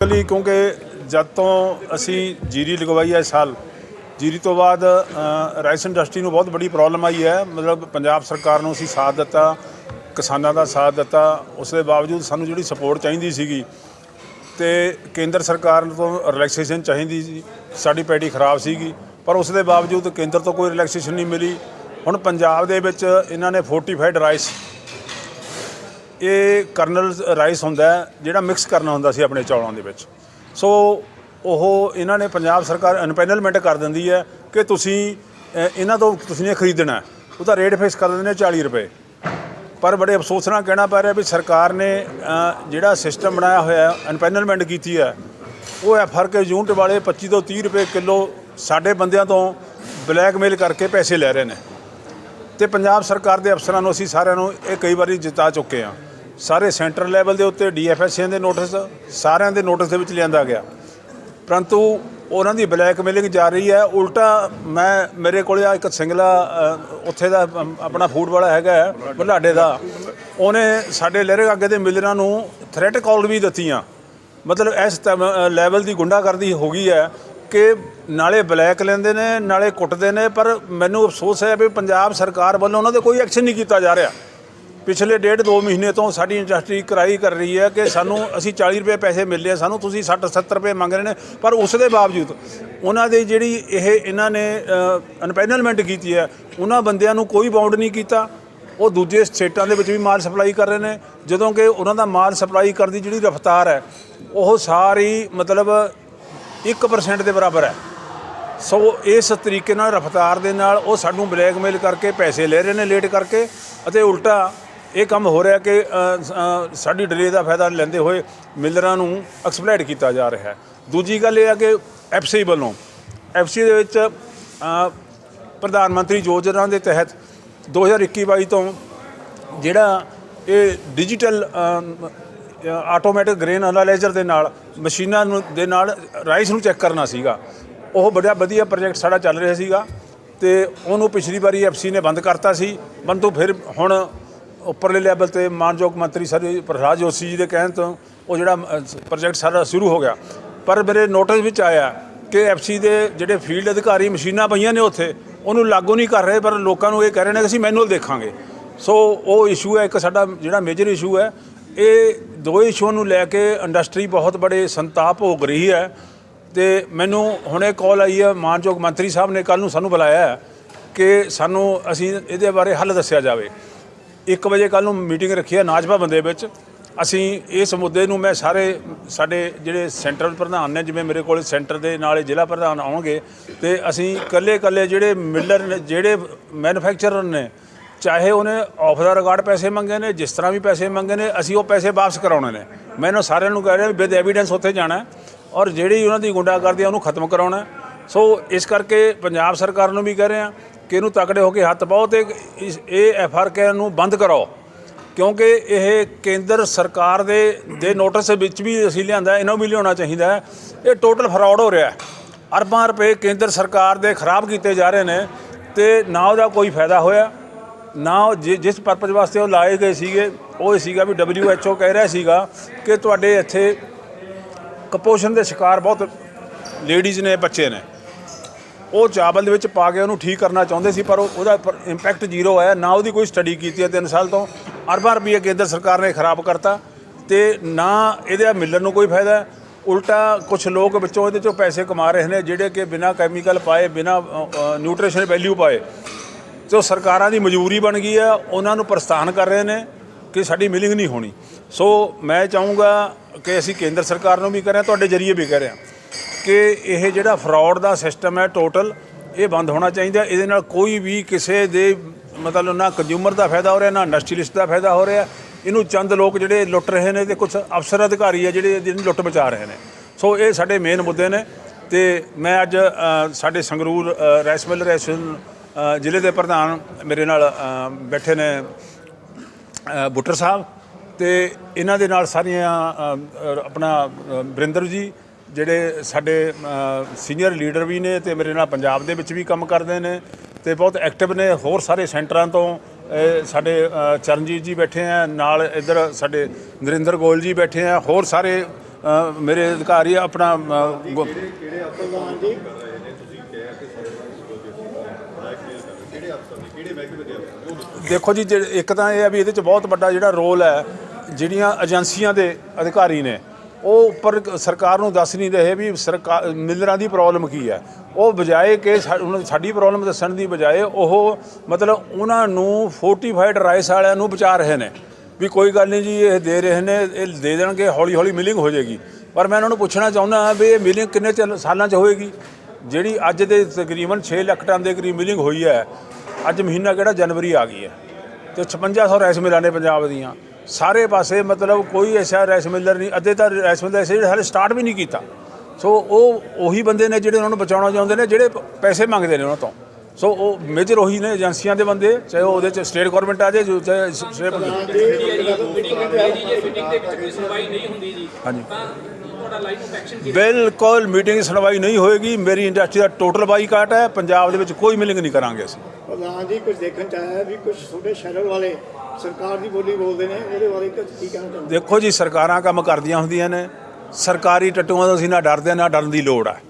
ਲਈ, ਕਿਉਂਕਿ ਜਦ ਤੋਂ ਅਸੀਂ ਜੀਰੀ ਲਗਵਾਈ ਹੈ ਇਸ ਸਾਲ, ਜੀਰੀ ਤੋਂ ਬਾਅਦ ਰਾਈਸ ਇੰਡਸਟਰੀ ਨੂੰ ਬਹੁਤ ਵੱਡੀ ਪ੍ਰੋਬਲਮ ਆਈ ਹੈ। ਮਤਲਬ ਪੰਜਾਬ ਸਰਕਾਰ ਨੂੰ ਅਸੀਂ ਸਾਥ ਦਿੱਤਾ, ਕਿਸਾਨਾਂ ਦਾ ਸਾਥ ਦਿੱਤਾ। ਉਸ ਦੇ ਬਾਵਜੂਦ ਸਾਨੂੰ ਜਿਹੜੀ ਸਪੋਰਟ ਚਾਹੀਦੀ ਸੀਗੀ, ਤੇ ਕੇਂਦਰ ਸਰਕਾਰ ਤੋਂ ਰਿਲੈਕਸੇਸ਼ਨ ਚਾਹੀਦੀ ਸੀ। ਸਾਡੀ ਪੈੜੀ ਖਰਾਬ ਸੀਗੀ, ਪਰ ਉਸ ਦੇ ਬਾਵਜੂਦ ਕੇਂਦਰ ਤੋਂ ਕੋਈ ਰਿਲੈਕਸੇਸ਼ਨ ਨਹੀਂ ਮਿਲੀ। ਹੁਣ ਪੰਜਾਬ ਦੇ ਵਿੱਚ ਇਹਨਾਂ ਨੇ ਫੋਰਟੀਫਾਈਡ ਰਾਈਸ ਇਹ ਕਰਨਲ ਰਾਈਸ ਹੁੰਦਾ ਜਿਹੜਾ ਮਿਕਸ ਕਰਨਾ ਹੁੰਦਾ ਸੀ ਆਪਣੇ ਚੌਲਾਂ ਦੇ ਵਿੱਚ। ਸੋ ਉਹ ਇਹਨਾਂ ਨੇ ਪੰਜਾਬ ਸਰਕਾਰ ਐਨਪੈਨਲਮੈਂਟ ਕਰ ਦਿੰਦੀ ਹੈ ਕਿ ਤੁਸੀਂ ਇਹਨਾਂ ਤੋਂ ਤੁਸੀਂ ਨੇ ਖਰੀਦਣਾ ਹੈ। ਉਹਦਾ ਰੇਟ ਫਿਕਸ ਕਰ ਦਿੰਦੇ ਨੇ 40 ਰੁਪਏ। ਪਰ ਬੜੇ ਅਫਸੋਸ ਨਾਲ ਕਹਿਣਾ ਪੈ ਰਿਹਾ ਵੀ ਸਰਕਾਰ ਨੇ ਜਿਹੜਾ ਸਿਸਟਮ ਬਣਾਇਆ ਹੋਇਆ ਐਨਪੈਨਲਮੈਂਟ ਕੀਤੀ ਹੈ, ਉਹ ਐਫ ਆਰ ਕੇ ਯੂਨਿਟ ਵਾਲੇ 25 ਤੋਂ 30 ਰੁਪਏ ਕਿਲੋ ਸਾਡੇ ਬੰਦਿਆਂ ਤੋਂ ਬਲੈਕਮੇਲ ਕਰਕੇ ਪੈਸੇ ਲੈ ਰਹੇ ਨੇ। ਤੇ ਪੰਜਾਬ ਸਰਕਾਰ ਦੇ ਅਫਸਰਾਂ ਨੂੰ, ਅਸੀਂ ਸਾਰਿਆਂ ਨੂੰ ਇਹ ਕਈ ਵਾਰੀ ਜਿਤਾ ਚੁੱਕੇ ਹਾਂ। ਸਾਰੇ ਸੈਂਟਰ ਲੈਵਲ ਦੇ ਉੱਤੇ ਡੀਐਫਐਸਸੀਆਂ ਦੇ ਨੋਟਿਸ ਸਾਰਿਆਂ ਦੇ ਨੋਟਿਸ ਦੇ ਵਿੱਚ ਲਿਆਂਦਾ ਗਿਆ। ਪਰੰਤੂ ਉਹਨਾਂ ਦੀ ਬਲੈਕਮੇਲਿੰਗ ਜਾਰੀ ਹੈ। ਉਲਟਾ ਮੈਂ ਮੇਰੇ ਕੋਲੇ ਆ ਇੱਕ ਸਿੰਗਲਾ ਉੱਥੇ ਦਾ ਆਪਣਾ ਫੂਡ ਵਾਲਾ ਹੈਗਾ ਹੈ, ਬੁਢਲਾਡੇ ਦਾ। ਉਹਨੇ ਸਾਡੇ ਲਹਿਰੇ ਅੱਗੇ ਦੇ ਮਿਲਰਾਂ ਨੂੰ ਥ੍ਰੈਟ ਕਾਲ ਵੀ ਦਿੱਤੀਆਂ। ਮਤਲਬ ਇਸ ਲੈਵਲ ਦੀ ਗੁੰਡਾਗਰਦੀ ਹੋ ਗਈ ਹੈ ਕਿ ਨਾਲੇ ਬਲੈਕ ਲੈਂਦੇ ਨੇ ਨਾਲੇ ਕੁੱਟਦੇ ਨੇ ਪਰ ਮੈਨੂੰ ਅਫਸੋਸ ਹੈ ਵੀ ਪੰਜਾਬ ਸਰਕਾਰ ਵੱਲੋਂ ਉਹਨਾਂ ਦੇ ਕੋਈ ਐਕਸ਼ਨ ਨਹੀਂ ਕੀਤਾ ਜਾ ਰਿਹਾ। ਪਿਛਲੇ ਡੇਢ ਦੋ ਮਹੀਨੇ ਤੋਂ ਸਾਡੀ ਇੰਡਸਟਰੀ ਕਰਾਈ ਕਰ ਰਹੀ ਹੈ ਕਿ ਸਾਨੂੰ ਅਸੀਂ 40 ਰੁਪਏ ਪੈਸੇ ਮਿਲਦੇ ਆ, ਸਾਨੂੰ ਤੁਸੀਂ 60 70 ਰੁਪਏ ਮੰਗ ਰਹੇ ਨੇ, ਪਰ ਉਸ ਦੇ ਬਾਵਜੂਦ ਉਹਨਾਂ ਦੇ ਜਿਹੜੀ ਇਹ ਇਹਨਾਂ ਨੇ ਅਨਪੈਨਲਮੈਂਟ ਕੀਤੀ ਹੈ, ਉਹਨਾਂ ਬੰਦਿਆਂ ਨੂੰ ਕੋਈ ਬਾਉਂਡ ਨਹੀਂ ਕੀਤਾ। ਉਹ ਦੂਜੇ ਸਟੇਟਾਂ ਦੇ ਵਿੱਚ ਵੀ ਮਾਲ ਸਪਲਾਈ ਕਰ ਰਹੇ ਨੇ। ਜਦੋਂ ਕਿ ਉਹਨਾਂ ਦਾ ਮਾਲ ਸਪਲਾਈ ਕਰਨ ਦੀ ਜਿਹੜੀ ਰਫ਼ਤਾਰ ਹੈ, ਉਹ ਸਾਰੀ ਮਤਲਬ 1% ਦੇ ਬਰਾਬਰ ਹੈ। ਸੋ ਇਸ ਤਰੀਕੇ ਨਾਲ ਰਫਤਾਰ ਦੇ ਨਾਲ ਉਹ ਸਾਨੂੰ ਬਲੈਕਮੇਲ ਕਰਕੇ ਪੈਸੇ ਲੈ ਰਹੇ ਨੇ ਲੇਟ ਕਰਕੇ। ਅਤੇ ਉਲਟਾ ਇਹ ਕੰਮ ਹੋ ਰਿਹਾ ਕਿ ਸਾਡੀ ਡਿਲੇ ਦਾ ਫਾਇਦਾ ਲੈਂਦੇ ਹੋਏ ਮਿਲਰਾਂ ਨੂੰ ਐਕਸਪਲੋਇਟ ਕੀਤਾ ਜਾ ਰਿਹਾ ਹੈ। ਦੂਜੀ ਗੱਲ ਇਹ ਹੈ ਕਿ ਐਫਸੀ ਵੱਲੋਂ ਐਫਸੀ ਦੇ ਵਿੱਚ ਪ੍ਰਧਾਨ ਮੰਤਰੀ ਯੋਜਨਾ ਦੇ ਤਹਿਤ 2021-22 ਤੋਂ ਜਿਹੜਾ ਇਹ ਡਿਜੀਟਲ ਆਟੋਮੈਟਿਕ ਗ੍ਰੇਨ ਐਨਾਲਾਈਜ਼ਰ ਦੇ ਨਾਲ, ਮਸ਼ੀਨਾਂ ਨੂੰ, ਦੇ ਨਾਲ ਰਾਈਸ ਨੂੰ ਚੈੱਕ ਕਰਨਾ ਸੀਗਾ। ਉਹ ਬੜਾ ਵਧੀਆ ਪ੍ਰੋਜੈਕਟ ਸਾਡਾ ਚੱਲ ਰਿਹਾ ਸੀਗਾ ਤੇ ਉਹਨੂੰ ਪਿਛਲੀ ਵਾਰੀ ਐਫਸੀ ਨੇ ਬੰਦ ਕਰਤਾ ਸੀ। ਪਰੰਤੂ ਫਿਰ ਹੁਣ ਉੱਪਰਲੇ ਲੈਵਲ ਤੇ ਮਾਨਯੋਗ ਮੰਤਰੀ ਸਰ ਪ੍ਰਸਾਦ ਜੋਸ਼ੀ ਜੀ ਦੇ ਕਹਿਣ ਤੋਂ ਉਹ ਜਿਹੜਾ ਪ੍ਰੋਜੈਕਟ ਸਾਡਾ ਸ਼ੁਰੂ ਹੋ ਗਿਆ। ਪਰ ਮੇਰੇ ਨੋਟਿਸ ਵਿੱਚ ਆਇਆ ਕਿ ਐਫਸੀ ਦੇ ਜਿਹੜੇ ਫੀਲਡ ਅਧਿਕਾਰੀ ਮਸ਼ੀਨਾਂ ਪਈਆਂ ਨੇ ਉੱਥੇ, ਉਹਨੂੰ ਲਾਗੂ ਨਹੀਂ ਕਰ ਰਹੇ, ਪਰ ਲੋਕਾਂ ਨੂੰ ਇਹ ਕਹਿ ਰਹੇ ਨੇ ਕਿ ਅਸੀਂ ਮੈਨੂਅਲ ਦੇਖਾਂਗੇ। ਸੋ ਉਹ ਇਸ਼ੂ ਹੈ, ਇੱਕ ਸਾਡਾ ਜਿਹੜਾ ਮੇਜਰ ਇਸ਼ੂ ਹੈ, ਇਹ ਦੋ ਇਸ਼ੂਆਂ ਨੂੰ ਲੈ ਕੇ ਇੰਡਸਟਰੀ ਬਹੁਤ ਬੜੇ ਸੰਤਾਪ ਭੋਗ ਰਹੀ ਹੈ। ਤੇ ਮੈਨੂੰ ਹੁਣੇ ਕਾਲ ਆਈ ਹੈ, ਮਾਨਯੋਗ ਮੰਤਰੀ ਸਾਹਿਬ ਨੇ ਕੱਲ ਨੂੰ ਸਾਨੂੰ ਬੁਲਾਇਆ ਹੈ ਕਿ ਸਾਨੂੰ ਅਸੀਂ ਇਹਦੇ ਬਾਰੇ ਹੱਲ ਦੱਸਿਆ ਜਾਵੇ। 1 ਵਜੇ ਕੱਲ ਨੂੰ ਮੀਟਿੰਗ ਰੱਖੀ ਹੈ ਨਾਜ ਭਵਨ ਦੇ ਵਿੱਚ। ਅਸੀਂ ਇਸ ਮੁੱਦੇ ਨੂੰ ਮੈਂ ਸਾਰੇ ਸਾਡੇ ਜਿਹੜੇ ਸੈਂਟਰਲ ਪ੍ਰਧਾਨ ਨੇ, ਜਿਵੇਂ ਮੇਰੇ ਕੋਲ ਸੈਂਟਰ ਦੇ ਨਾਲ ਜ਼ਿਲ੍ਹਾ ਪ੍ਰਧਾਨ ਆਉਣਗੇ ਤੇ ਅਸੀਂ ਇਕੱਲੇ ਇਕੱਲੇ ਜਿਹੜੇ ਮਿਲਰ ਨੇ, ਜਿਹੜੇ ਮੈਨੂਫੈਕਚਰਰ ਨੇ, ਚਾਹੇ ਉਹਨੇ ਆਫ ਦਾ ਰਿਕਾਰਡ ਪੈਸੇ ਮੰਗੇ ਨੇ, ਜਿਸ ਤਰ੍ਹਾਂ ਵੀ ਪੈਸੇ ਮੰਗੇ ਨੇ, ਅਸੀਂ ਉਹ ਪੈਸੇ ਵਾਪਸ ਕਰਾਉਣੇ ਨੇ। ਮੈਂ ਇਹਨਾਂ ਸਾਰਿਆਂ ਨੂੰ ਕਹਿ ਰਿਹਾ ਵਿਦ ਐਵੀਡੈਂਸ ਉੱਥੇ ਜਾਣਾ ਔਰ ਜਿਹੜੀ ਉਹਨਾਂ ਦੀ ਗੁੰਡਾਗਰਦੀ ਆ ਉਹਨੂੰ ਖਤਮ ਕਰਾਉਣਾ ਸੋ ਇਸ ਕਰਕੇ ਪੰਜਾਬ ਸਰਕਾਰ ਨੂੰ ਵੀ ਕਹਿ ਰਹੇ ਹਾਂ ਕਿ ਇਹਨੂੰ ਤਕੜੇ ਹੋ ਕੇ ਹੱਥ ਪਾਓ ਤੇ ਇਸ ਇਹ ਐਫ ਆਰ ਕੇ ਨੂੰ ਬੰਦ ਕਰਾਓ। ਕਿਉਂਕਿ ਇਹ ਕੇਂਦਰ ਸਰਕਾਰ ਦੇ ਦੇ ਨੋਟਿਸ ਵਿੱਚ ਵੀ ਅਸੀਂ ਲਿਆਂਦਾ, ਇਹਨਾਂ ਨੂੰ ਵੀ ਲਿਆਉਣਾ ਚਾਹੀਦਾ ਹੈ। ਇਹ ਟੋਟਲ ਫਰਾਡ ਹੋ ਰਿਹਾ ਹੈ। ਅਰਬਾਂ ਰੁਪਏ ਕੇਂਦਰ ਸਰਕਾਰ ਦੇ ਖਰਾਬ ਕੀਤੇ ਜਾ ਰਹੇ ਨੇ ਤੇ ਨਾ ਉਹਦਾ ਕੋਈ ਫਾਇਦਾ ਹੋਇਆ, ਨਾ ਉਹ ਜਿ- ਜਿਸ ਪਰਪਸ ਵਾਸਤੇ ਉਹ ਲਾਏ ਗਏ ਸੀਗੇ, ਉਹ ਸੀਗਾ ਵੀ WHO ਕਹਿ ਰਿਹਾ ਸੀਗਾ ਕਿ ਤੁਹਾਡੇ ਇੱਥੇ ਕੁਪੋਸ਼ਣ ਦੇ ਸ਼ਿਕਾਰ ਬਹੁਤ ਲੇਡੀਜ਼ ਨੇ, ਬੱਚੇ ਨੇ। ਉਹ ਚਾਵਲ ਦੇ ਵਿੱਚ ਪਾ ਕੇ ਉਹਨੂੰ ਠੀਕ ਕਰਨਾ ਚਾਹੁੰਦੇ ਸੀ, ਪਰ ਉਹਦਾ ਇੰਪੈਕਟ ਜ਼ੀਰੋ ਆਇਆ। ਨਾ ਉਹਦੀ ਕੋਈ ਸਟੱਡੀ ਕੀਤੀ ਹੈ 3 ਸਾਲ ਤੋਂ। ਅਰਬਾਂ ਰੁਪਏ ਕੇਂਦਰ ਸਰਕਾਰ ਨੇ ਖਰਾਬ ਕਰਤਾ। ਤੇ ਨਾ ਇਹਦੇ ਮਿਲਣ ਨੂੰ ਕੋਈ ਫਾਇਦਾ ਉਲਟਾ ਕੁਝ ਲੋਕ ਵਿੱਚੋਂ ਇਹਦੇ ਚੋਂ ਪੈਸੇ ਕਮਾ ਰਹੇ ਨੇ, ਜਿਹੜੇ ਕਿ ਬਿਨਾਂ ਕੈਮੀਕਲ ਪਾਏ, ਬਿਨਾਂ ਨਿਊਟ੍ਰੀਸ਼ਨ ਵੈਲਿਊ ਪਾਏ। ਜੋ ਸਰਕਾਰਾਂ ਦੀ ਮਜਬੂਰੀ ਬਣ ਗਈ ਆ ਉਹਨਾਂ ਨੂੰ ਪ੍ਰਸਥਾਨ ਕਰ ਰਹੇ ਨੇ ਕਿ ਸਾਡੀ ਮਿਲਿੰਗ ਨਹੀਂ ਹੋਣੀ। ਸੋ ਮੈਂ ਚਾਹੂੰਗਾ ਕਿ ਅਸੀਂ ਕੇਂਦਰ ਸਰਕਾਰ ਨੂੰ ਵੀ ਕਰ ਰਹੇ ਹਾਂ ਤੁਹਾਡੇ ਜਰੀਏ ਵੀ ਕਰ ਰਹੇ ਹਾਂ ਕਿ ਇਹ ਜਿਹੜਾ ਫਰਾਡ ਦਾ ਸਿਸਟਮ ਹੈ ਟੋਟਲ ਇਹ ਬੰਦ ਹੋਣਾ ਚਾਹੀਦਾ। ਇਹਦੇ ਨਾਲ ਕੋਈ ਵੀ ਕਿਸੇ ਦੇ ਮਤਲਬ ਨਾ ਕੰਜ਼ਿਊਮਰ ਦਾ ਫਾਇਦਾ ਹੋ ਰਿਹਾ ਨਾ ਇੰਡਸਟਰੀਲਿਸਟ ਦਾ ਫਾਇਦਾ ਹੋ ਰਿਹਾ। ਇਹਨੂੰ ਚੰਦ ਲੋਕ ਜਿਹੜੇ ਲੁੱਟ ਰਹੇ ਨੇ ਤੇ ਕੁਝ ਅਫਸਰ ਅਧਿਕਾਰੀ ਹੈ ਜਿਹੜੇ ਇਹਦੀ ਲੁੱਟ ਬਚਾ ਰਹੇ ਨੇ। ਸੋ ਇਹ ਸਾਡੇ ਮੇਨ ਮੁੱਦੇ ਨੇ ਤੇ ਮੈਂ ਅੱਜ ਸਾਡੇ ਸੰਗਰੂਰ ਅ, ਰਾਈਸ ਮਿਲ ਰੈਸ਼ਨ ਜ਼ਿਲ੍ਹੇ ਦੇ ਪ੍ਰਧਾਨ ਮੇਰੇ ਨਾਲ ਬੈਠੇ ਨੇ ਬੁੱਟਰ ਸਾਹਿਬ ਤੇ ਇਹਨਾਂ ਦੇ ਨਾਲ ਸਾਰੀਆਂ ਆਪਣਾ ਅ, ਬਰਿੰਦਰ ਜੀ ਜਿਹੜੇ ਸਾਡੇ ਸੀਨੀਅਰ ਲੀਡਰ ਵੀ ਨੇ ਤੇ ਮੇਰੇ ਨਾਲ ਪੰਜਾਬ ਦੇ ਵਿੱਚ ਵੀ ਕੰਮ ਕਰਦੇ ਨੇ ਤੇ ਬਹੁਤ ਐਕਟਿਵ ਨੇ। ਹੋਰ ਸਾਰੇ ਸੈਂਟਰਾਂ ਤੋਂ ਸਾਡੇ ਚਰਨਜੀਤ ਜੀ ਬੈਠੇ ਆ ਨਾਲ ਇੱਧਰ ਸਾਡੇ ਨਰਿੰਦਰ ਗੋਇਲ ਜੀ ਬੈਠੇ ਆ ਹੋਰ ਸਾਰੇ ਮੇਰੇ ਅਧਿਕਾਰੀ ਆਪਣਾ ਪ੍ਰਧਾਨ ਜੀ ਦੇਖੋ ਜੀ ਇੱਕ ਤਾਂ ਇਹ ਹੈ ਵੀ ਇਹਦੇ ਚ ਬਹੁਤ ਵੱਡਾ ਜਿਹੜਾ ਰੋਲ ਹੈ ਜਿਹੜੀਆਂ ਏਜੰਸੀਆਂ ਦੇ ਅਧਿਕਾਰੀ ਨੇ। ਉਹ ਉੱਪਰ ਸਰਕਾਰ ਨੂੰ ਦੱਸ ਨਹੀਂ ਰਹੇ ਵੀ ਸਰਕਾਰ ਮਿਲਰਾਂ ਦੀ ਪ੍ਰੋਬਲਮ ਕੀ ਹੈ। ਉਹ ਬਜਾਏ ਕਿ ਸਾਡੀ ਪ੍ਰੋਬਲਮ ਦੱਸਣ ਦੀ ਬਜਾਏ ਉਹ ਮਤਲਬ ਉਹਨਾਂ ਨੂੰ ਫੋਰਟੀਫਾਈਡ ਰਾਈਸ ਵਾਲਿਆਂ ਨੂੰ ਬਚਾ ਰਹੇ ਨੇ। ਵੀ ਕੋਈ ਗੱਲ ਨਹੀਂ ਜੀ, ਇਹ ਦੇ ਰਹੇ ਨੇ, ਇਹ ਦੇ ਦੇਣਗੇ ਹੌਲੀ ਹੌਲੀ ਮਿਲਿੰਗ ਹੋ ਜਾਏਗੀ। ਪਰ ਮੈਂ ਉਹਨਾਂ ਨੂੰ ਪੁੱਛਣਾ ਚਾਹੁੰਦਾ ਵੀ ਇਹ ਮਿਲਿੰਗ ਕਿੰਨੇ ਚੱਲ- ਸਾਲਾਂ 'ਚ ਹੋਏਗੀ? ਜਿਹੜੀ ਅੱਜ ਦੇ ਤਕਰੀਬਨ 6 ਲੱਖ ਟਨ ਦੇ ਕਰੀਬ ਮਿਲਿੰਗ ਹੋਈ ਹੈ, ਅੱਜ ਮਹੀਨਾ ਕਿਹੜਾ ਜਨਵਰੀ ਆ ਗਈ ਹੈ। ਤੇ 5600 ਰਾਈਸ ਮਿਲਾਂ ਨੇ ਪੰਜਾਬ ਦੀਆਂ। ਸਾਰੇ ਪਾਸੇ ਮਤਲਬ ਕੋਈ ਐਸਾ ਰਾਈਸ ਮਿਲਰ ਨਹੀਂ ਅੱਧੇ ਤਾਂ ਰਾਈਸ ਮਿਲਰ ਐਸੇ ਜਿਹੜੇ ਹਾਲੇ ਸਟਾਰਟ ਵੀ ਨਹੀਂ ਕੀਤਾ। ਸੋ ਉਹ ਉਹੀ ਬੰਦੇ ਨੇ ਜਿਹੜੇ ਉਹਨਾਂ ਨੂੰ ਬਚਾਉਣਾ ਚਾਹੁੰਦੇ ਨੇ ਜਿਹੜੇ ਪੈਸੇ ਮੰਗਦੇ ਨੇ ਉਹਨਾਂ ਤੋਂ। ਸੋ ਉਹ ਮੇਜਰ ਉਹੀ ਨੇ ਏਜੰਸੀਆਂ ਦੇ ਬੰਦੇ ਚਾਹੇ ਉਹ ਉਹਦੇ ਚ ਸਟੇਟ ਗਵਰਨਮੈਂਟ ਆ ਜਾਏ ਜੋ ਚਾਹੇ ਸਟੇਟ ਮੀਟਿੰਗ ਹੁੰਦੀ ਹੈ ਜੀ। ਜੇ ਮੀਟਿੰਗ ਦੇ ਵਿੱਚ ਕੋਈ ਸੁਣਵਾਈ ਨਹੀਂ ਹੁੰਦੀ ਜੀ ਹਾਂਜੀ। ਬਿਲਕੁਲ ਮੀਟਿੰਗ ਸੁਣਵਾਈ ਨਹੀਂ ਹੋਏਗੀ। ਮੇਰੀ ਇੰਡਸਟਰੀ ਦਾ ਟੋਟਲ ਬਾਈਕਾਟ ਹੈ। ਪੰਜਾਬ ਦੇ ਵਿੱਚ ਕੋਈ ਮਿਲਿੰਗ ਨਹੀਂ ਕਰਾਂਗੇ ਅਸੀਂ। ਪ੍ਰਧਾਨ ਜੀ ਕੁਝ ਦੇਖਣ ਚ ਆਇਆ ਵੀ ਕੁਝ ਛੋਟੇ ਸ਼ਹਿਰ ਵਾਲੇ ਸਰਕਾਰ ਦੀ ਬੋਲੀ ਬੋਲਦੇ ਨੇ ਉਹਦੇ ਬਾਰੇ ਕੀ ਕਹਿਣਾ ਚਾਹੁੰਦੇ ਦੇਖੋ ਜੀ ਸਰਕਾਰਾਂ ਕੰਮ ਕਰਦੀਆਂ ਹੁੰਦੀਆਂ ਨੇ। ਸਰਕਾਰੀ ਟੱਟੂਆਂ ਤੋਂ ਅਸੀਂ ਨਾ ਡਰਦੇ ਹਾਂ, ਨਾ ਡਰਨ ਦੀ ਲੋੜ ਹੈ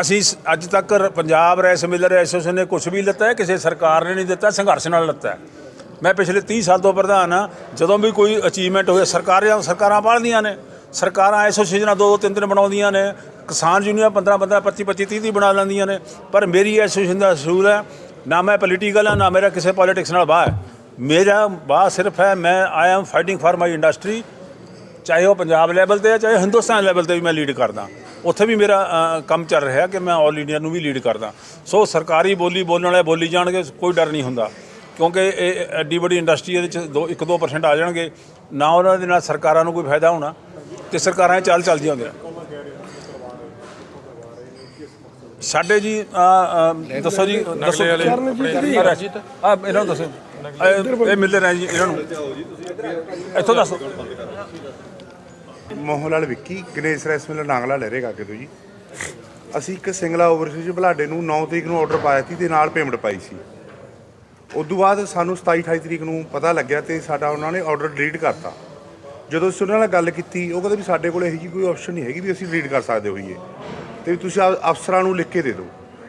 ਅਸੀਂ ਅੱਜ ਤੱਕ ਪੰਜਾਬ ਰੈਸ ਮਿਲਰ ਐਸੋਸੀਏਸ਼ਨ ਨੇ ਕੁਝ ਵੀ ਲਿੱਤਾ ਕਿਸੇ ਸਰਕਾਰ ਨੇ ਨਹੀਂ ਦਿੱਤਾ ਸੰਘਰਸ਼ ਨਾਲ ਲਿੱਤਾ ਮੈਂ ਪਿਛਲੇ 30 ਸਾਲ ਤੋਂ ਪ੍ਰਧਾਨ ਹਾਂ। ਜਦੋਂ ਵੀ ਕੋਈ ਅਚੀਵਮੈਂਟ ਹੋਏ ਸਰਕਾਰਾਂ ਸਰਕਾਰਾਂ ਪਾਲਦੀਆਂ ਨੇ। ਸਰਕਾਰਾਂ ਐਸੋਸੀਏਸ਼ਨਾਂ ਦੋ ਦੋ ਤਿੰਨ ਤਿੰਨ ਬਣਾਉਂਦੀਆਂ ਨੇ। ਕਿਸਾਨ ਯੂਨੀਅਨ 15 15 25 25 30 30 ਬਣਾ ਲੈਂਦੀਆਂ ਨੇ। ਪਰ ਮੇਰੀ ਐਸੋਸੀਏਸ਼ਨ ਦਾ ਅਸੂਲ ਹੈ ਨਾ ਮੈਂ ਪੋਲੀਟੀਕਲ ਹਾਂ ਨਾ ਮੇਰਾ ਕਿਸੇ ਪੋਲਿਟਿਕਸ ਨਾਲ ਵਾਹ ਹੈ ਮੇਰਾ ਬਾਹ ਸਿਰਫ ਹੈ ਮੈਂ I am fighting for my industry ਚਾਹੇ ਉਹ ਪੰਜਾਬ ਲੈਵਲ ਤੇ ਹੈ ਚਾਹੇ ਹਿੰਦੁਸਤਾਨ ਲੈਵਲ ਤੇ ਵੀ ਮੈਂ ਲੀਡ ਕਰਦਾ। ਉੱਥੇ ਵੀ ਮੇਰਾ ਕੰਮ ਚੱਲ ਰਿਹਾ ਕਿ ਮੈਂ ਆਲ ਇੰਡੀਆ ਨੂੰ ਵੀ ਲੀਡ ਕਰਦਾ। ਸੋ ਸਰਕਾਰੀ ਬੋਲੀ ਬੋਲਣ ਵਾਲੇ ਬੋਲੀ ਜਾਣਗੇ ਕੋਈ ਡਰ ਨਹੀਂ ਹੁੰਦਾ। ਕਿਉਂਕਿ ਇਹ ਐਡੀ ਵੱਡੀ ਇੰਡਸਟਰੀ ਇਹਦੇ ਚ 2 1-2% ਆ ਜਾਣਗੇ। ਨਾ ਉਹਨਾਂ ਦੇ ਨਾਲ ਸਰਕਾਰਾਂ ਨੂੰ ਕੋਈ ਫਾਇਦਾ ਹੋਣਾ ਤੇ ਸਰਕਾਰਾਂ ਇਹ ਚੱਲ ਚੱਲਦੀਆਂ ਹੁੰਦੀਆਂ। ਸਾਡੇ ਜੀ ਦੱਸੋ ਜੀ ਦੱਸੋ ਆ ਇਹਨਾਂ ਨੂੰ ਦੱਸੋ। ਇਹ- ਇਹ ਮਿਲ ਰਹੇ ਜੀ, ਇਹਨਾਂ ਨੂੰ। ਇੱਥੋਂ ਦੱਸੋ। ਮੋਹਨ ਲਾਲ ਵਿੱਕੀ, ਗਣੇਸ਼ ਰੈਸ ਮਿਲਰ ਨਾਂਗਲਾ ਲੈ ਰਹੇ ਅੱਗੇ ਤੋਂ ਜੀ। ਅਸੀਂ ਇੱਕ ਸਿੰਗਲਾ ਓਵਰਸੀਜ਼ ਬਲਾਡੇ ਨੂੰ 9 ਤਰੀਕ ਨੂੰ ਆਰਡਰ ਪਾਇਆ ਸੀ ਤੇ ਨਾਲ ਪੇਮੈਂਟ ਪਾਈ ਸੀ। ਉਸ ਤੋਂ ਬਾਅਦ ਸਾਨੂੰ 27 28 ਤਰੀਕ ਨੂੰ ਪਤਾ ਲੱਗਿਆ ਤੇ ਸਾਡਾ ਉਹਨਾਂ ਨੇ ਆਰਡਰ ਡਿਲੀਟ ਕਰਤਾ। ਜਦੋਂ ਅਸੀਂ ਉਹਨਾਂ ਨਾਲ ਗੱਲ ਕੀਤੀ, ਉਹ ਕਹਿੰਦੇ ਵੀ ਸਾਡੇ ਕੋਲ ਇਹੋ ਜਿਹੀ ਕੋਈ ਆਪਸ਼ਨ ਨਹੀਂ ਹੈਗੀ ਵੀ ਅਸੀਂ ਡਿਲੀਟ ਕਰ ਸਕਦੇ ਹੋਈਏ। ਤੇ ਵੀ ਤੁਸੀਂ ਆ- ਅਫਸਰਾਂ ਨੂੰ ਲਿਖ ਕੇ ਦੇ ਦਿਓ।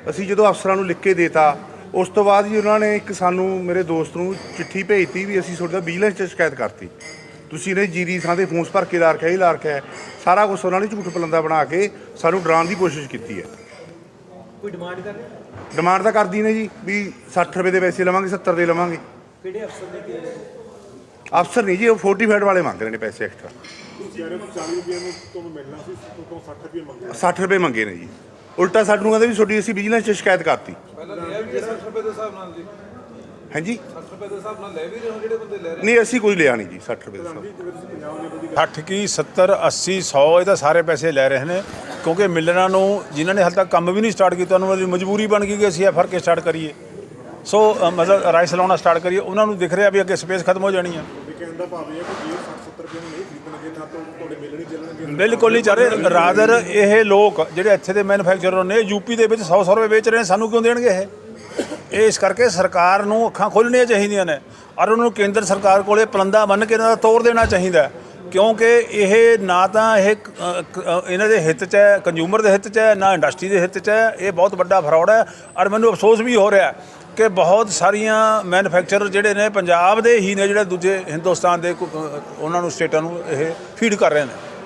ਅਸੀਂ ਜਦੋਂ ਅਫਸਰਾਂ ਨੂੰ ਲਿਖ ਕੇ ਦੇਤਾ ਉਸ ਤੋਂ ਬਾਅਦ ਜੀ ਉਹਨਾਂ ਨੇ ਇੱਕ ਸਾਨੂੰ ਮੇਰੇ ਦੋਸਤ ਨੂੰ ਚਿੱਠੀ ਭੇਜਤੀ ਵੀ ਅਸੀਂ ਤੁਹਾਡਾ ਵਿਜੀਲੈਂਸ 'ਚ ਸ਼ਿਕਾਇਤ ਕਰਤੀ। ਤੁਸੀਂ ਨੇ ਜੀਰੀ ਥਾਂ ਤੇ ਫੋਨਸ ਭਰ ਕੇ ਲਾ ਰੱਖਿਆ ਇਹ ਲਾ ਰੱਖਿਆ ਹੈ। ਸਾਰਾ ਕੁਝ ਉਹਨਾਂ ਨੇ ਝੂਠ ਪਲੰਦਾ ਬਣਾ ਕੇ ਸਾਨੂੰ ਡਰਾਉਣ ਦੀ ਕੋਸ਼ਿਸ਼ ਕੀਤੀ ਹੈ। ਕੋਈ ਡਿਮਾਂਡ ਕਰ ਡਿਮਾਂਡ ਤਾਂ ਕਰਦੀ ਨੇ ਜੀ ਵੀ 60 ਰੁਪਏ ਦੇ ਪੈਸੇ ਲਵਾਂਗੇ 70 ਦੇ ਲਵਾਂਗੇ। ਕਿਹੜੇ ਅਫਸਰ ਨੇ? ਕਿ ਅਫਸਰ ਨਹੀਂ ਜੀ ਉਹ 45 ਵਾਲੇ ਮੰਗ ਰਹੇ ਨੇ ਪੈਸੇ ਐਕਸਟਰਾ 60 ਰੁਪਏ ਮੰਗੇ ਨੇ ਜੀ। ਉਲਟਾ ਸਾਨੂੰ ਕਹਿੰਦੇ ਵੀ ਤੁਹਾਡੀ ਅਸੀਂ ਵਿਜੀਲੈਂਸ 'ਚ ਸ਼ਿਕਾਇਤ ਕਰਤੀ। ਪਹਿਲਾਂ ਲਿਆ ਵੀ 60 ਰੁਪਏ ਦੇ ਹਿਸਾਬ ਨਾਲ ਜੀ। ਹਾਂਜੀ? 60 ਰੁਪਏ ਦੇ ਹਿਸਾਬ ਨਾਲ ਲੈ ਵੀ ਰਹੇ ਹੋ ਜਿਹੜੇ ਬੰਦੇ ਲੈ ਰਹੇ ਨਹੀਂ ਅਸੀਂ ਕੋਈ ਲਿਆ ਨਹੀਂ ਜੀ 60 ਰੁਪਏ ਦੇ ਹਿਸਾਬ 60 ਕੀ 70 80 100 ਇਹ ਤਾਂ ਸਾਰੇ ਪੈਸੇ ਲੈ ਰਹੇ ਨੇ। ਕਿਉਂਕਿ ਮਿਲਰਾਂ ਨੂੰ ਜਿਨ੍ਹਾਂ ਨੇ ਹਾਲੇ ਤੱਕ ਕੰਮ ਵੀ ਨਹੀਂ ਸਟਾਰਟ ਕੀਤਾ ਉਹਨਾਂ ਦੀ ਮਜਬੂਰੀ ਬਣ ਗਈ ਕਿ ਅਸੀਂ ਐਫ ਕੇ ਸਟਾਰਟ ਕਰੀਏ। ਸੋ ਮਤਲਬ ਰਾਈਸ ਲਾਉਣਾ ਸਟਾਰਟ ਕਰੀਏ ਉਹਨਾਂ ਨੂੰ ਦਿਖ ਰਿਹਾ ਵੀ ਅੱਗੇ ਸਪੇਸ ਖਤਮ ਹੋ ਜਾਣੀ ਹੈ ਬਿਲਕੁਲ ਨਹੀਂ ਚਾਹ ਰਾਦਰ ਇਹ ਲੋਕ, ਜਿਹੜੇ ਇੱਥੇ ਦੇ ਮੈਨੂਫੈਕਚਰਰ ਨੇ ਯੂਪੀ ਦੇ ਵਿੱਚ 100 100 ਰੁਪਏ ਵੇਚ ਰਹੇ ਨੇ, ਸਾਨੂੰ ਕਿਉਂ ਦੇਣਗੇ ਇਹ? ਇਹ ਇਸ ਕਰਕੇ ਸਰਕਾਰ ਨੂੰ ਅੱਖਾਂ ਖੋਲ੍ਹਣੀਆਂ ਚਾਹੀਦੀਆਂ ਨੇ। ਔਰ ਉਹਨੂੰ ਕੇਂਦਰ ਸਰਕਾਰ ਕੋਲੇ ਪਲੰਦਾ ਬੰਨ ਕੇ ਇਹਨਾਂ ਦਾ ਤੋੜ ਦੇਣਾ ਚਾਹੀਦਾ ਹੈ। ਕਿਉਂਕਿ ਇਹ ਨਾ ਤਾਂ ਇਹ ਕ- ਅ, ਕ- ਅ, ਇਹਨਾਂ ਦੇ ਹਿੱਤ 'ਚ ਹੈ ਕੰਜ਼ਿਊਮਰ ਦੇ ਹਿੱਤ 'ਚ ਹੈ ਨਾ ਇੰਡਸਟਰੀ ਦੇ ਹਿੱਤ 'ਚ ਹੈ ਇਹ ਬਹੁਤ ਵੱਡਾ ਫਰਾਡ ਹੈ। ਔਰ ਮੈਨੂੰ ਅਫਸੋਸ ਵੀ ਹੋ ਰਿਹਾ ਹੈ ਕਿ ਬਹੁਤ ਸਾਰੀਆਂ ਮੈਨੂਫੈਕਚਰਰ ਜਿਹੜੇ ਨੇ ਪੰਜਾਬ ਦੇ ਹੀ ਨੇ ਜਿਹੜੇ ਦੂਜੇ ਹਿੰਦੁਸਤਾਨ ਦੇ ਕੋ- ਅ, ਉਹਨਾਂ ਨੂੰ ਸਟੇਟਾਂ ਨੂੰ ਇਹ ਫੀਡ ਕਰ ਰਹੇ ਨੇ।